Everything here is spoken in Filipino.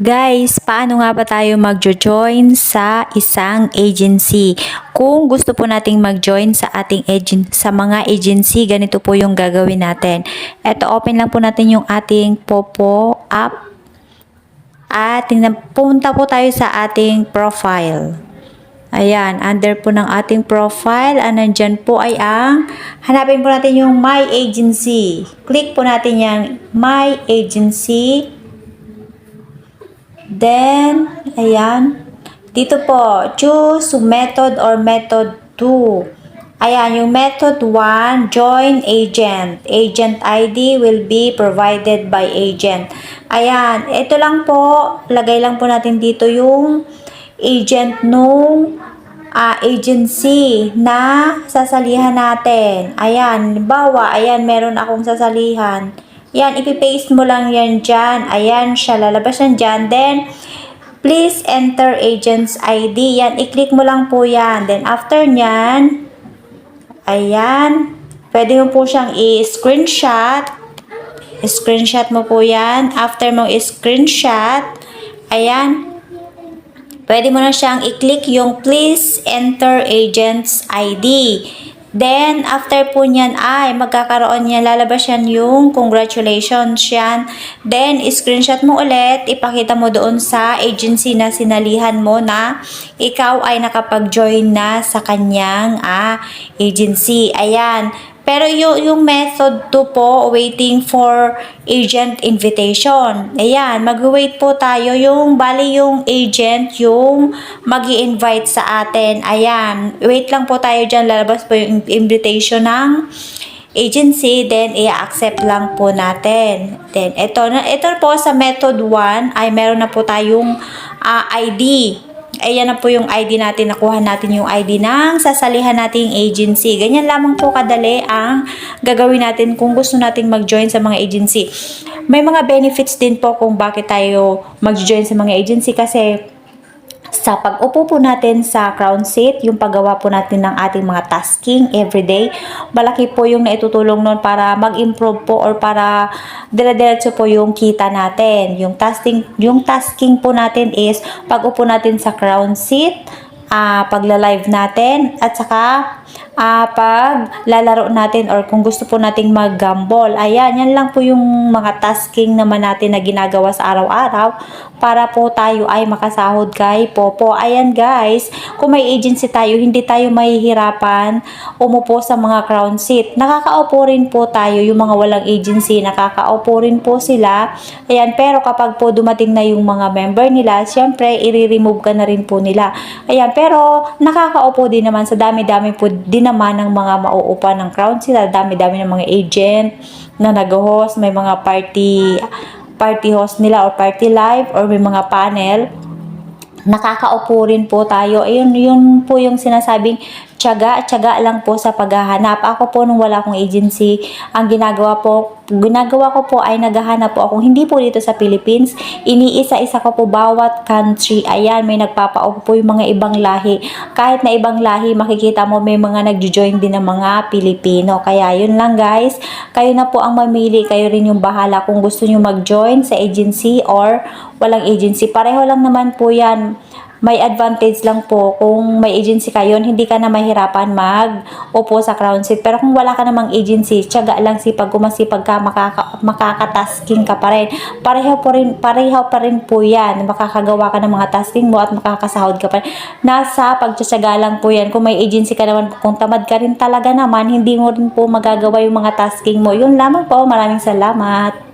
Guys, paano nga ba tayo mag-join sa isang agency? Kung gusto po nating mag-join sa ating agent sa mga agency, ganito po yung gagawin natin. Ito, open lang po natin yung ating Popo app. At tingnan, po tayo sa ating profile. Ayan, under po ng ating profile, ah, nandyan po ay ang, hanapin po natin yung My Agency. Click po natin yung My Agency. Then, ayan. Dito po, choose method or method 2. Ayan, yung method 1, join agent. Agent ID will be provided by agent. Ayan, ito lang po, lagay lang po natin dito yung agent nung ah, agency na sasalihan natin. Ayan, bawa, ayan, meron akong sasalihan. Yan, ipipaste mo lang yan dyan. Ayan siya, lalabas yan dyan. Then, please enter agent's ID. Yan, i-click mo lang po yan. Then, after nyan, ayan, pwede mo po siyang i-screenshot. Screenshot mo po yan. After mong i-screenshot, ayan, pwede mo na siyang i-click yung please enter agent's ID. Then, after po niyan ay magkakaroon niya, lalabas yan yung congratulations yan. Then, screenshot mo ulit, ipakita mo doon sa agency na sinalihan mo na ikaw ay nakapag-join na sa kanyang ah, agency. Ayan. Pero yung, yung method 2 po, waiting for agent invitation. Ayan, mag-wait po tayo. Yung, bali yung agent, yung mag invite sa atin. Ayan, wait lang po tayo dyan. Lalabas po yung invitation ng agency, then i-accept lang po natin. Then, ito, na, ito po sa method 1 ay meron na po tayong ah, ID. Ayan na po yung ID natin. Nakuha natin yung ID ng sasalihan nating agency. Ganyan lamang po kadali ang gagawin natin kung gusto nating mag-join sa mga agency. May mga benefits din po kung bakit tayo mag-join sa mga agency kasi sa pag-upo po natin sa crown seat, yung paggawa po natin ng ating mga tasking everyday, malaki po yung naitutulong nun para mag-improve po or para dire-diretso po yung kita natin. Yung tasking, yung tasking po natin is pag-upo natin sa crown seat, ah pagla-live natin at saka ah pag lalaro natin or kung gusto po nating mag-gamble. Ayan, yan lang po yung mga tasking naman natin na ginagawa sa araw-araw para po tayo ay makasahod kay Popo. Ayan guys, kung may agency tayo, hindi tayo mahihirapan umupo sa mga crown seat. Nakakaupo rin po tayo, yung mga walang agency, nakakaupo rin po sila. Ayan, pero kapag po dumating na yung mga member nila, syempre, i-remove ka na rin po nila. Ayan, pero nakakaupo din naman sa dami-dami po din naman ng mga mauupa ng crown sila, dami-dami ng mga agent na nag-host, may mga party party host nila or party live or may mga panel. Nakakaupo rin po tayo. Ayun, yun po yung sinasabing tiyaga, tiyaga lang po sa paghahanap. Ako po nung wala akong agency, ang ginagawa po, ginagawa ko po ay naghahanap po ako, hindi po dito sa Philippines, iniisa-isa ko po bawat country. Ayan, may nagpapaupo po yung mga ibang lahi. Kahit na ibang lahi, makikita mo may mga nagjo-join din ng mga Pilipino. Kaya yun lang guys, kayo na po ang mamili, kayo rin yung bahala kung gusto nyo mag-join sa agency or walang agency. Pareho lang naman po yan may advantage lang po kung may agency kayo, hindi ka na mahirapan mag-upo sa crown seat. Pero kung wala ka namang agency, tiyaga lang sipag kumasipag ka, makaka, makakatasking ka pa rin. Pareho, po rin, pareho pa rin po yan. Makakagawa ka ng mga tasking mo at makakasahod ka pa rin. Nasa pagtsatsaga lang po yan. Kung may agency ka naman, kung tamad ka rin talaga naman, hindi mo rin po magagawa yung mga tasking mo. Yun lamang po. Maraming salamat.